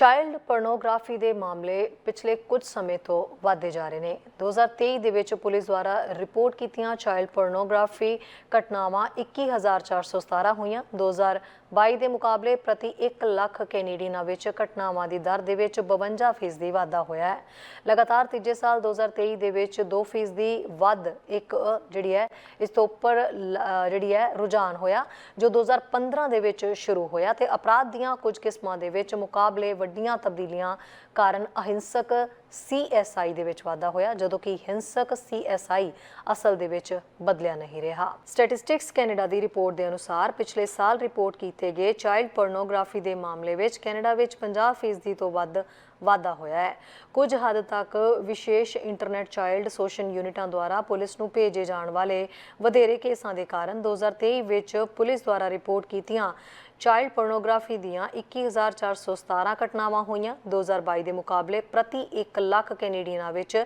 Child pornography ਦੇ ਮਾਮਲੇ ਪਿਛਲੇ ਕੁਝ ਸਮੇਂ ਤੋਂ ਵਧਦੇ ਜਾ ਰਹੇ ਨੇ। 2023 ਦੇ ਵਿੱਚ ਪੁਲਿਸ ਦੁਆਰਾ ਰਿਪੋਰਟ ਕੀਤੀਆਂ ਚਾਈਲਡ ਪੋਰਨੋਗ੍ਰਾਫੀ ਘਟਨਾਵਾਂ 21417 ਹੋਈਆਂ। 2022 ਦੇ ਮੁਕਾਬਲੇ ਪ੍ਰਤੀ 1 ਲੱਖ ਕੈਨੇਡੀਅਨਾਂ ਵਿੱਚ ਘਟਨਾਵਾਂ ਦੀ ਦਰ ਦੇ ਵਿੱਚ 52 ਫੀਸਦੀ ਵਾਧਾ ਹੋਇਆ ਹੈ। ਲਗਾਤਾਰ ਤੀਜੇ ਸਾਲ 2023 ਦੇ ਵਿੱਚ 2 ਫੀਸਦੀ ਵੱਧ ਇੱਕ ਜਿਹੜੀ ਹੈ, ਇਸ ਤੋਂ ਉੱਪਰ ਲ- ਜਿਹੜੀ ਹੈ, ਰੁਝਾਨ ਹੋਇਆ, ਜੋ 2015 ਦੇ ਵਿੱਚ ਸ਼ੁਰੂ ਹੋਇਆ ਤੇ ਅਪਰਾਧ ਦੀਆਂ ਕੁਝ ਕਿਸਮਾਂ ਦੇ ਵਿੱਚ ਮੁਕਾਬਲੇ ਵੱਡੀਆਂ ਤਬਦੀਲੀਆਂ ਕਾਰਨ ਅਹਿੰਸਕ CSI ਦੇ ਵਿੱਚ ਵਾਧਾ ਹੋਇਆ, ਜਦੋਂ ਕਿ ਹਿੰਸਕ CSI ਅਸਲ ਦੇ ਵਿੱਚ ਬਦਲਿਆ ਨਹੀਂ ਰਿਹਾ। ਸਟੈਟਿਸਟਿਕਸ ਕੈਨੇਡਾ ਦੀ ਰਿਪੋਰਟ ਦੇ ਅਨੁਸਾਰ, ਪਿਛਲੇ ਸਾਲ ਰਿਪੋਰਟ ਕੀਤੇ ਗਏ ਚਾਈਲਡ ਪੋਰਨੋਗ੍ਰਾਫੀ ਦੇ ਮਾਮਲੇ ਵਿੱਚ ਕੈਨੇਡਾ ਵਿੱਚ 50% ਤੋਂ ਵੱਧ ਵਾਧਾ ਹੋਇਆ ਹੈ। ਕੁਝ ਹੱਦ ਤੱਕ ਵਿਸ਼ੇਸ਼ ਇੰਟਰਨੈਟ ਚਾਈਲਡ ਸੋਸ਼ਲ ਯੂਨਿਟਾਂ ਦੁਆਰਾ ਪੁਲਿਸ ਨੂੰ ਭੇਜੇ ਜਾਣ ਵਾਲੇ ਵਧੇਰੇ ਕੇਸਾਂ ਦੇ ਕਾਰਨ 2023 ਵਿੱਚ ਪੁਲਿਸ ਦੁਆਰਾ ਰਿਪੋਰਟ ਕੀਤੀਆਂ ਚਾਈਲਡ ਪੋਰਨੋਗ੍ਰਾਫੀ ਦੀਆਂ 21417 ਘਟਨਾਵਾਂ ਹੋਈਆਂ। 2022 ਦੇ ਮੁਕਾਬਲੇ ਪ੍ਰਤੀ 1 ਲੱਖ ਕੈਨੇਡੀਅਨਾਂ ਵਿੱਚ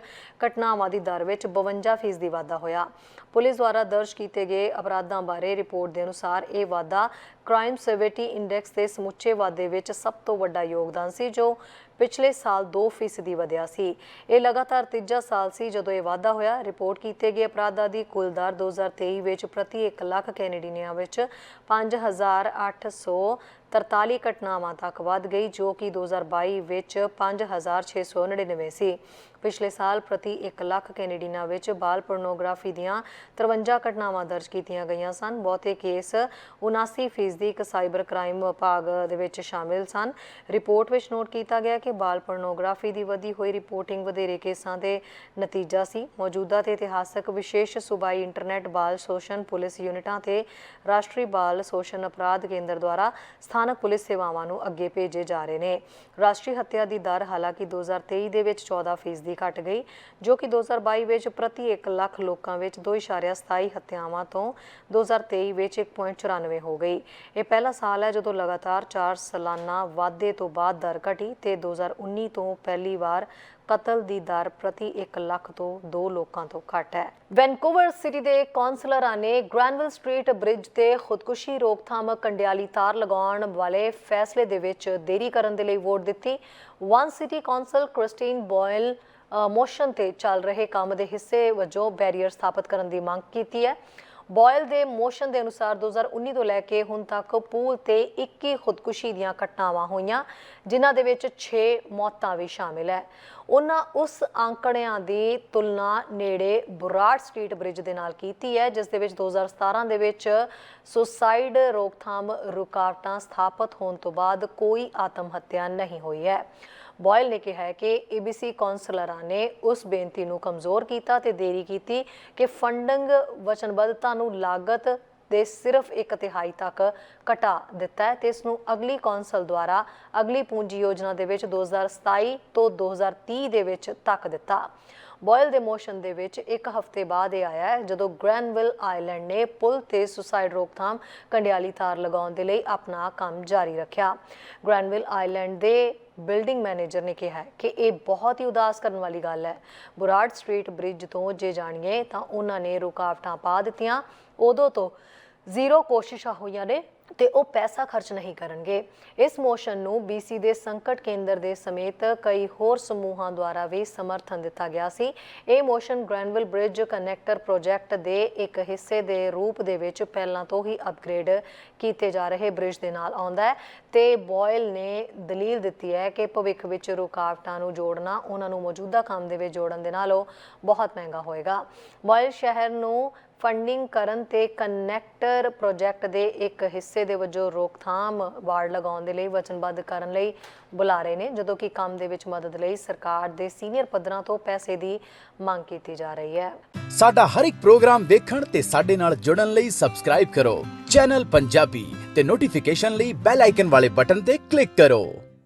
ਘਟਨਾਵਾਂ ਦੀ ਦਰ ਵਿੱਚ 52% ਦੀ ਵਾਧਾ ਹੋਇਆ। ਪੁਲਿਸ ਦੁਆਰਾ ਦਰਜ ਕੀਤੇ ਗਏ ਅਪਰਾਧਾਂ ਬਾਰੇ ਰਿਪੋਰਟ ਦੇ ਅਨੁਸਾਰ ਇਹ ਵਾਧਾ ਕ੍ਰਾਈਮ ਸਿਵਿਟੀ ਇੰਡੈਕਸ ਦੇ ਸਮੁੱਚੇ ਵਾਧੇ ਵਿੱਚ ਸਭ ਤੋਂ ਵੱਡਾ ਯੋਗਦਾਨ ਸੀ, ਜੋ ਪਿਛਲੇ ਸਾਲ 2% ਵਧਿਆ ਸੀ। ਇਹ ਲਗਾਤਾਰ ਤੀਜਾ ਸਾਲ ਸੀ ਜਦੋਂ ਇਹ ਵਾਧਾ ਹੋਇਆ। ਰਿਪੋਰਟ ਕੀਤੇ ਗਏ ਅਪਰਾਧਾਂ ਦੀ ਕੁੱਲ ਦਰ 2023 ਵਿੱਚ ਪ੍ਰਤੀ 1 ਲੱਖ ਕੈਨੇਡੀਅਨਾਂ ਵਿੱਚ 5843 ਘਟਨਾਵਾਂ ਤੱਕ ਵੱਧ ਗਈ, ਜੋ ਕਿ 2022 ਵਿੱਚ 5699 ਸੀ ਪਿਛਲੇ ਸਾਲ ਪ੍ਰਤੀ 1 ਲੱਖ ਕੈਨੇਡੀਅਨਾਂ ਵਿੱਚ ਬਾਲ ਪੋਰਨੋਗ੍ਰਾਫੀ ਦੀਆਂ 53 ਘਟਨਾਵਾਂ ਦਰਜ ਕੀਤੀਆਂ ਗਈਆਂ ਸਨ। ਬਹੁਤੇ ਕੇਸ 79% ਇੱਕ ਸਾਈਬਰ ਕ੍ਰਾਈਮ ਵਿਭਾਗ ਦੇ ਵਿੱਚ ਸ਼ਾਮਿਲ ਸਨ। ਰਿਪੋਰਟ ਵਿੱਚ ਨੋਟ ਕੀਤਾ ਗਿਆ ਕਿ ਬਾਲ ਪੋਰਨੋਗ੍ਰਾਫੀ ਦੀ ਵਧੀ ਹੋਈ ਰਿਪੋਰਟਿੰਗ ਵਧੇਰੇ ਕੇਸਾਂ ਦੇ ਨਤੀਜਾ ਸੀ। ਮੌਜੂਦਾ ਤੇ ਇਤਿਹਾਸਕ ਵਿਸ਼ੇਸ਼ ਸੂਬਾਈ ਇੰਟਰਨੈਟ ਬਾਲ ਸ਼ੋਸ਼ਣ ਪੁਲਿਸ ਯੂਨਿਟਾਂ ਤੇ ਰਾਸ਼ਟਰੀ ਬਾਲ ਸ਼ੋਸ਼ਣ ਅਪਰਾਧ ਕੇਂਦਰ ਦੁਆਰਾ ਸਥਾਨਕ ਪੁਲਿਸ ਸੇਵਾਵਾਂ ਨੂੰ ਅੱਗੇ ਭੇਜੇ ਜਾ ਰਹੇ ਨੇ। ਰਾਸ਼ਟਰੀ ਹੱਤਿਆ ਦੀ ਦਰ ਹਾਲਾਂਕਿ 2023 ਦੇ ਵਿੱਚ 14% ਦੀ ਘਟ ਗਈ, ਜੋ ਕਿ 2022 ਵਿੱਚ ਪ੍ਰਤੀ 1 ਲੱਖ ਲੋਕਾਂ ਵਿੱਚ 2.27 ਹੱਤਿਆਵਾਂ ਤੋਂ 2023 ਵਿੱਚ 1.94 ਹੋ ਗਈ। ਇਹ ਪਹਿਲਾ ਸਾਲ ਹੈ ਜਦੋਂ ਲਗਾਤਾਰ 4 ਸਾਲਾਨਾ ਵਾਧੇ ਤੋਂ ਬਾਅਦ ਦਰ ਘਟੀ ਤੇ 2019 ਤੋਂ ਪਹਿਲੀ ਵਾਰ ਕਤਲ ਦੀ ਦਰ ਪ੍ਰਤੀ 1 ਲੱਖ ਤੋਂ 2 ਲੋਕਾਂ ਤੋਂ ਘੱਟ ਹੈ। ਵੈਨਕੂਵਰ ਸਿਟੀ ਦੇ ਕੌਂਸਲਰਾਂ ਨੇ ਗ੍ਰੈਨਵਿਲ ਸਟਰੀਟ ਬ੍ਰਿਜ ਤੇ ਖੁਦਕੁਸ਼ੀ ਰੋਕਥਾਮ ਕੰਡਿਆਲੀ ਤਾਰ ਲਗਾਉਣ ਵਾਲੇ ਫੈਸਲੇ ਦੇ ਵਿੱਚ ਦੇਰੀ ਕਰਨ ਦੇ ਲਈ ਵੋਟ ਦਿੱਤੀ। One city council Christine Boyle motion ਤੇ ਚੱਲ ਰਹੇ ਕੰਮ ਦੇ ਹਿੱਸੇ ਵਜੋਂ ਬੈਰੀਅਰ ਸਥਾਪਿਤ ਕਰਨ ਦੀ ਮੰਗ ਕੀਤੀ ਹੈ। ਬੋਇਲ ਦੇ ਮੋਸ਼ਨ ਦੇ ਅਨੁਸਾਰ 2019 ਤੋਂ ਲੈ ਕੇ ਹੁਣ ਤੱਕ ਪੂਲ ਤੇ 21 ਖੁਦਕੁਸ਼ੀ ਦੀਆਂ ਘਟਨਾਵਾਂ ਹੋਈਆਂ, ਜਿਨ੍ਹਾਂ ਦੇ ਵਿੱਚ 6 ਮੌਤਾਂ ਵੀ ਸ਼ਾਮਿਲ ਹੈ। ਉਹਨਾਂ ਉਸ ਅੰਕੜਿਆਂ ਦੀ ਤੁਲਨਾ ਨੇੜੇ ਬੁਰਾੜ ਸਟਰੀਟ ਬ੍ਰਿਜ ਦੇ ਨਾਲ ਕੀਤੀ ਹੈ, ਜਿਸ ਦੇ ਵਿੱਚ 2017 ਦੇ ਵਿੱਚ ਸੁਸਾਈਡ ਰੋਕਥਾਮ ਰੁਕਾਵਟਾਂ ਸਥਾਪਿਤ ਹੋਣ ਤੋਂ ਬਾਅਦ ਕੋਈ ਆਤਮ ਹੱਤਿਆ ਨਹੀਂ ਹੋਈ ਹੈ। ਬੋਇਲ ਨੇ ਕਿਹਾ ਹੈ ਕਿ ਏਬੀਸੀ ਕੌਂਸਲਰਾਂ ਨੇ ਉਸ ਬੇਨਤੀ ਨੂੰ ਕਮਜ਼ੋਰ ਕੀਤਾ ਤੇ ਦੇਰੀ ਕੀਤੀ ਕਿ ਫੰਡਿੰਗ ਵਚਨਬੱਧਤਾ ਨੂੰ ਲਾਗਤ ਦੇ ਸਿਰਫ ਇੱਕ ਤਿਹਾਈ ਤੱਕ ਘਟਾ ਦਿੱਤਾ ਹੈ ਤੇ ਇਸ ਨੂੰ ਅਗਲੀ ਕੌਂਸਲ ਦੁਆਰਾ ਅਗਲੀ ਪੂੰਜੀ ਯੋਜਨਾ ਦੇ ਵਿੱਚ 2027 ਤੋਂ 2030 ਦੇ ਵਿੱਚ ਤੱਕ ਦਿੱਤਾ। ਬੋਇਲ ਦੇ ਮੋਸ਼ਨ ਦੇ ਵਿੱਚ ਇੱਕ ਹਫ਼ਤੇ ਬਾਅਦ ਇਹ ਆਇਆ ਹੈ, ਜਦੋਂ ਗ੍ਰੈਨਵਿਲ ਆਈਲੈਂਡ ਨੇ ਪੁਲ ਤੇ ਸੁਸਾਈਡ ਰੋਕਥਾਮ ਕੰਡਿਆਲੀ ਤਾਰ ਲਗਾਉਣ ਦੇ ਲਈ ਆਪਣਾ ਕੰਮ ਜਾਰੀ ਰੱਖਿਆ। ਗ੍ਰੈਨਵਿਲ ਆਈਲੈਂਡ ਦੇ ਬਿਲਡਿੰਗ ਮੈਨੇਜਰ ਨੇ ਕਿਹਾ ਹੈ ਕਿ ਇਹ ਬਹੁਤ ਹੀ ਉਦਾਸ ਕਰਨ ਵਾਲੀ ਗੱਲ ਹੈ। ਬੁਰਾੜ ਸਟਰੀਟ ਬ੍ਰਿਜ ਤੋਂ ਜੇ ਜਾਣੀਏ ਤਾਂ ਉਹਨਾਂ ਨੇ ਰੁਕਾਵਟਾਂ ਪਾ ਦਿੱਤੀਆਂ। ਉਦੋਂ ਤੋਂ ਜ਼ੀਰੋ ਕੋਸ਼ਿਸ਼ਾਂ ਹੋਈਆਂ ਨੇ ਤੇ ਉਹ ਪੈਸਾ ਖਰਚ ਨਹੀਂ ਕਰਨਗੇ। ਇਸ ਮੋਸ਼ਨ ਨੂੰ BC ਦੇ ਸੰਕਟ ਕੇਂਦਰ ਦੇ ਸਮੇਤ ਕਈ ਹੋਰ ਸਮੂਹਾਂ ਦੁਆਰਾ ਵੀ ਸਮਰਥਨ ਦਿੱਤਾ ਗਿਆ ਸੀ। ਇਹ motion Granville bridge connector project ਦੇ ਇੱਕ ਹਿੱਸੇ ਦੇ ਰੂਪ ਦੇ ਵਿੱਚ ਪਹਿਲਾਂ ਤੋਂ ਹੀ ਅਪਗ੍ਰੇਡ ਕੀਤੇ ਜਾ ਰਹੇ ਬ੍ਰਿਜ ਦੇ ਨਾਲ ਆਉਂਦਾ ਹੈ ਤੇ ਬੋਇਲ ਨੇ ਦਲੀਲ ਦਿੱਤੀ ਹੈ ਕਿ ਭਵਿੱਖ ਵਿੱਚ ਰੁਕਾਵਟਾਂ ਨੂੰ ਜੋੜਨਾ, ਉਹਨਾਂ ਨੂੰ ਮੌਜੂਦਾ ਕੰਮ ਦੇ ਵਿੱਚ ਜੋੜਨ ਦੇ ਨਾਲੋਂ ਬਹੁਤ ਮਹਿੰਗਾ ਹੋਏਗਾ। ਬੋਇਲ ਸ਼ਹਿਰ ਨੂੰ ਫੰਡਿੰਗ ਕਰਨ ਤੇ ਕਨੈਕਟਰ ਪ੍ਰੋਜੈਕਟ ਦੇ ਇੱਕ ਹਿੱਸੇ ਦੇ ਵਜੋਂ ਰੋਕਥਾਮ ਵਾਰਡ ਲਗਾਉਣ ਦੇ ਲਈ ਵਚਨਬੱਧ ਕਰਨ ਲਈ ਬੁਲਾ ਰਹੇ ਨੇ, ਜਦੋਂ ਕਿ ਕੰਮ ਦੇ ਵਿੱਚ ਮਦਦ ਲਈ ਸਰਕਾਰ ਦੇ ਸੀਨੀਅਰ ਪੱਧਰਾਂ ਤੋਂ ਪੈਸੇ ਦੀ ਮੰਗ ਕੀਤੀ ਜਾ ਰਹੀ ਹੈ। ਸਾਡਾ ਹਰ ਇੱਕ ਪ੍ਰੋਗਰਾਮ ਦੇਖਣ ਤੇ ਸਾਡੇ ਨਾਲ ਜੁੜਨ ਲਈ ਸਬਸਕ੍ਰਾਈਬ ਕਰੋ। ਚੈਨਲ ਪੰਜਾਬੀ ਤੇ ਨੋਟੀਫਿਕੇਸ਼ਨ ਲਈ ਬੈਲ ਆਈਕਨ ਵਾਲੇ ਬਟਨ ਤੇ ਕਲਿੱਕ ਕਰੋ।